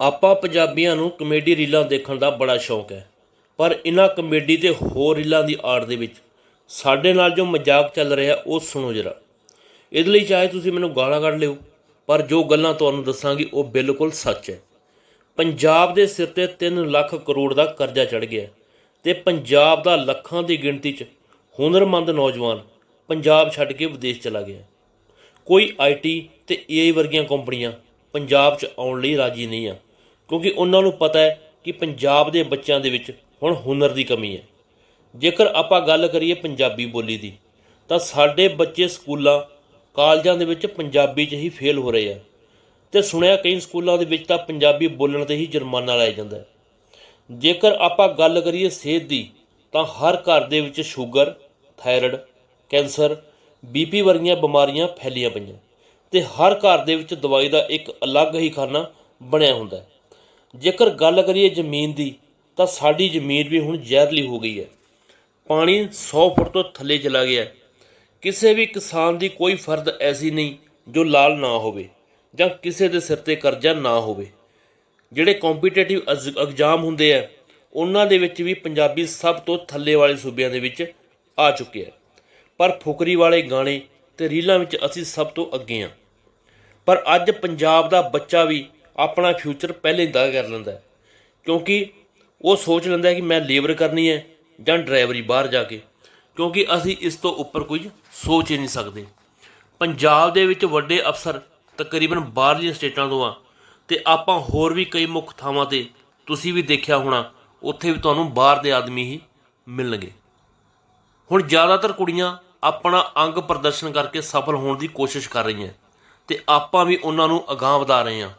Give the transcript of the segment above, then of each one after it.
ਆਪਾਂ ਪੰਜਾਬੀਆਂ ਨੂੰ ਕਮੇਡੀ ਰੀਲਾਂ ਦੇਖਣ ਦਾ ਬੜਾ ਸ਼ੌਂਕ ਹੈ। ਪਰ ਇਹਨਾਂ ਕਮੇਡੀ ਤੇ ਹੋਰ ਰੀਲਾਂ ਦੀ ਆੜ ਦੇ ਵਿੱਚ ਸਾਡੇ ਨਾਲ ਜੋ ਮਜ਼ਾਕ ਚੱਲ ਰਿਹਾ, ਉਹ ਸੁਣੋ ਜਰਾ। ਇਹਦੇ ਲਈ ਚਾਹੇ ਤੁਸੀਂ ਮੈਨੂੰ ਗਾਲਾਂ ਕੱਢ ਲਿਓ, ਪਰ ਜੋ ਗੱਲਾਂ ਤੁਹਾਨੂੰ ਦੱਸਾਂਗੀ, ਉਹ ਬਿਲਕੁਲ ਸੱਚ ਹੈ। ਪੰਜਾਬ ਦੇ ਸਿਰ ਤੇ 3 ਲੱਖ ਕਰੋੜ ਦਾ ਕਰਜ਼ਾ ਚੜ ਗਿਆ ਹੈ ਤੇ ਪੰਜਾਬ ਦਾ ਲੱਖਾਂ ਦੀ ਗਿਣਤੀ 'ਚ ਹੁਨਰਮੰਦ ਨੌਜਵਾਨ ਪੰਜਾਬ ਛੱਡ ਕੇ ਵਿਦੇਸ਼ ਚਲਾ ਗਿਆ ਹੈ। ਕੋਈ ਆਈਟੀ ਤੇ ਏਆਈ ਵਰਗੀਆਂ ਕੰਪਨੀਆਂ ਪੰਜਾਬ 'ਚ ਆਉਣ ਲਈ ਰਾਜੀ ਨਹੀਂ ਆ। ਕਿਉਂਕਿ ਉਹਨਾਂ ਨੂੰ ਪਤਾ ਹੈ ਕਿ ਪੰਜਾਬ ਦੇ ਬੱਚਿਆਂ ਦੇ ਵਿੱਚ ਹੁਣ ਹੁਨਰ ਦੀ ਕਮੀ ਹੈ। ਜੇਕਰ ਆਪਾਂ ਗੱਲ ਕਰੀਏ ਪੰਜਾਬੀ ਬੋਲੀ ਦੀ, ਤਾਂ ਸਾਡੇ ਬੱਚੇ ਸਕੂਲਾਂ, ਕਾਲਜਾਂ ਦੇ ਵਿੱਚ ਪੰਜਾਬੀ 'ਚ ਹੀ ਫੇਲ ਹੋ ਰਹੇ ਆ। ਤੇ ਸੁਣਿਆ ਕਈ ਸਕੂਲਾਂ ਦੇ ਵਿੱਚ ਤਾਂ ਪੰਜਾਬੀ ਬੋਲਣ ਤੇ ਹੀ ਜੁਰਮਾਨਾ ਲਾਇਆ ਜਾਂਦਾ ਜੇਕਰ ਆਪਾਂ ਗੱਲ ਕਰੀਏ ਸਿਹਤ ਦੀ, ਤਾਂ ਹਰ ਘਰ ਦੇ ਵਿੱਚ ਸ਼ੂਗਰ, ਥਾਇਰਾਇਡ, ਕੈਂਸਰ ਬੀਪੀ ਵਰਗੀਆਂ ਬਿਮਾਰੀਆਂ ਫੈਲੀਆਂ ਪਈਆਂ। ਤੇ ਹਰ ਘਰ ਦੇ ਵਿੱਚ ਦਵਾਈ ਦਾ ਇੱਕ ਅਲੱਗ ਹੀ ਖਾਨਾ ਬਣਿਆ ਹੁੰਦਾ ਹੈ। ਜੇਕਰ ਗੱਲ ਕਰੀਏ ਜ਼ਮੀਨ ਦੀ, ਤਾਂ ਸਾਡੀ ਜ਼ਮੀਨ ਵੀ ਹੁਣ ਜ਼ਹਿਰਲੀ ਹੋ ਗਈ ਹੈ। ਪਾਣੀ 100 ਫੁੱਟ ਤੋਂ ਥੱਲੇ ਚਲਾ ਗਿਆ ਕਿਸੇ ਵੀ ਕਿਸਾਨ ਦੀ ਕੋਈ ਫਰਦ ਐਸੀ ਨਹੀਂ ਜੋ ਲਾਲ ਨਾ ਹੋਵੇ ਜਾਂ ਕਿਸੇ ਦੇ ਸਿਰ ਤੇ ਕਰਜ਼ਾ ਨਾ ਹੋਵੇ। ਜਿਹੜੇ ਕੰਪੀਟੀਟਿਵ ਐਗਜ਼ਾਮ ਹੁੰਦੇ ਆ, ਉਹਨਾਂ ਦੇ ਵਿੱਚ ਵੀ ਪੰਜਾਬੀ ਸਭ ਤੋਂ ਥੱਲੇ ਵਾਲੇ ਸੂਬਿਆਂ ਦੇ ਵਿੱਚ ਆ ਚੁੱਕੇ ਆ। ਪਰ ਫੁਕਰੀ ਵਾਲੇ ਗਾਣੇ ਤੇ ਰੀਲਾਂ ਵਿੱਚ ਅਸੀਂ ਸਭ ਤੋਂ ਅੱਗੇ ਆ। ਪਰ ਅੱਜ ਪੰਜਾਬ ਦਾ ਬੱਚਾ ਵੀ ਆਪਣਾ ਫਿਊਚਰ ਪਹਿਲੇ ਹੀ ਤੈਅ ਕਰ ਲੈਂਦਾ ਹੈ। ਕਿਉਂਕਿ ਉਹ ਸੋਚ ਲੈਂਦਾ ਹੈ ਕਿ ਮੈਂ ਲੇਬਰ ਕਰਨੀ ਹੈ ਜਾਂ ਡਰਾਈਵਰੀ ਬਾਹਰ ਜਾ ਕੇ। ਕਿਉਂਕਿ ਅਸੀਂ ਇਸ ਤੋਂ ਉੱਪਰ ਕੁਝ ਸੋਚ ਹੀ ਨਹੀਂ ਸਕਦੇ। ਪੰਜਾਬ ਦੇ ਵਿੱਚ ਵੱਡੇ ਅਫਸਰ ਤਕਰੀਬਨ ਬਾਹਰਲੀਆਂ ਸਟੇਟਾਂ ਤੋਂ ਆ ਤੇ ਆਪਾਂ ਹੋਰ ਵੀ ਕਈ ਮੁੱਖ ਥਾਵਾਂ ਤੇ ਤੁਸੀਂ ਵੀ ਦੇਖਿਆ ਹੋਣਾ, ਉੱਥੇ ਵੀ ਤੁਹਾਨੂੰ ਬਾਹਰ ਦੇ ਆਦਮੀ ਹੀ ਮਿਲਣਗੇ। ਹੁਣ ਜ਼ਿਆਦਾਤਰ ਕੁੜੀਆਂ ਆਪਣਾ ਅੰਗ ਪ੍ਰਦਰਸ਼ਨ ਕਰਕੇ ਸਫਲ ਹੋਣ ਦੀ ਕੋਸ਼ਿਸ਼ ਕਰ ਰਹੀਆਂ। ਤੇ ਆਪਾਂ ਵੀ ਉਹਨਾਂ ਨੂੰ ਅਗਾਂਹ ਵਧਾ ਰਹੇ ਹਾਂ।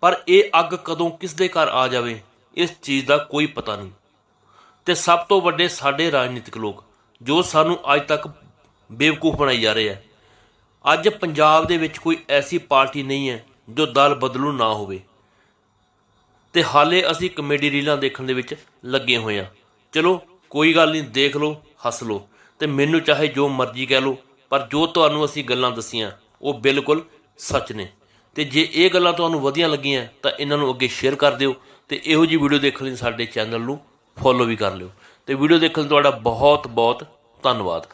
ਪਰ ਇਹ ਅੱਗ ਕਦੋਂ ਕਿਸ ਦੇ ਘਰ ਆ ਜਾਵੇ, ਇਸ ਚੀਜ਼ ਦਾ ਕੋਈ ਪਤਾ ਨਹੀਂ। ਤੇ ਸਭ ਤੋਂ ਵੱਡੇ ਸਾਡੇ ਰਾਜਨੀਤਿਕ ਲੋਕ, ਜੋ ਸਾਨੂੰ ਅੱਜ ਤੱਕ ਬੇਵਕੂਫ ਬਣਾਈ ਜਾ ਰਹੇ ਆ, ਅੱਜ ਪੰਜਾਬ ਦੇ ਵਿੱਚ ਕੋਈ ਐਸੀ ਪਾਰਟੀ ਨਹੀਂ ਹੈ ਜੋ ਦਲ ਬਦਲੂ ਨਾ ਹੋਵੇ। ਤੇ ਹਾਲੇ ਅਸੀਂ ਕਮੇਡੀ ਰੀਲਾਂ ਦੇਖਣ ਦੇ ਵਿੱਚ ਲੱਗੇ ਹੋਏ ਆ। ਚਲੋ, ਕੋਈ ਗੱਲ ਨਹੀਂ, ਦੇਖ ਲਓ, ਹੱਸ ਲਓ। ਤੇ ਮੈਨੂੰ ਚਾਹੇ ਜੋ ਮਰਜ਼ੀ ਕਹਿ ਲਓ, ਪਰ ਜੋ ਤੁਹਾਨੂੰ ਅਸੀਂ ਗੱਲਾਂ ਦਸੀਆਂ, ਉਹ ਬਿਲਕੁਲ ਸੱਚ ਨੇ। ਤੇ ਜੇ ਇਹ ਗੱਲਾਂ ਤੁਹਾਨੂੰ ਵਧੀਆ ਲੱਗੀਆਂ, ਤਾਂ ਇਹਨਾਂ ਨੂੰ ਅੱਗੇ ਸ਼ੇਅਰ ਕਰ ਦਿਓ ਤੇ ਇਹੋ ਜੀ ਵੀਡੀਓ ਦੇਖਣ ਲਈ ਸਾਡੇ ਚੈਨਲ ਨੂੰ ਫੋਲੋ ਵੀ ਕਰ ਲਿਓ। ਤੇ ਵੀਡੀਓ ਦੇਖਣ ਲਈ ਤੁਹਾਡਾ ਬਹੁਤ ਬਹੁਤ ਧੰਨਵਾਦ।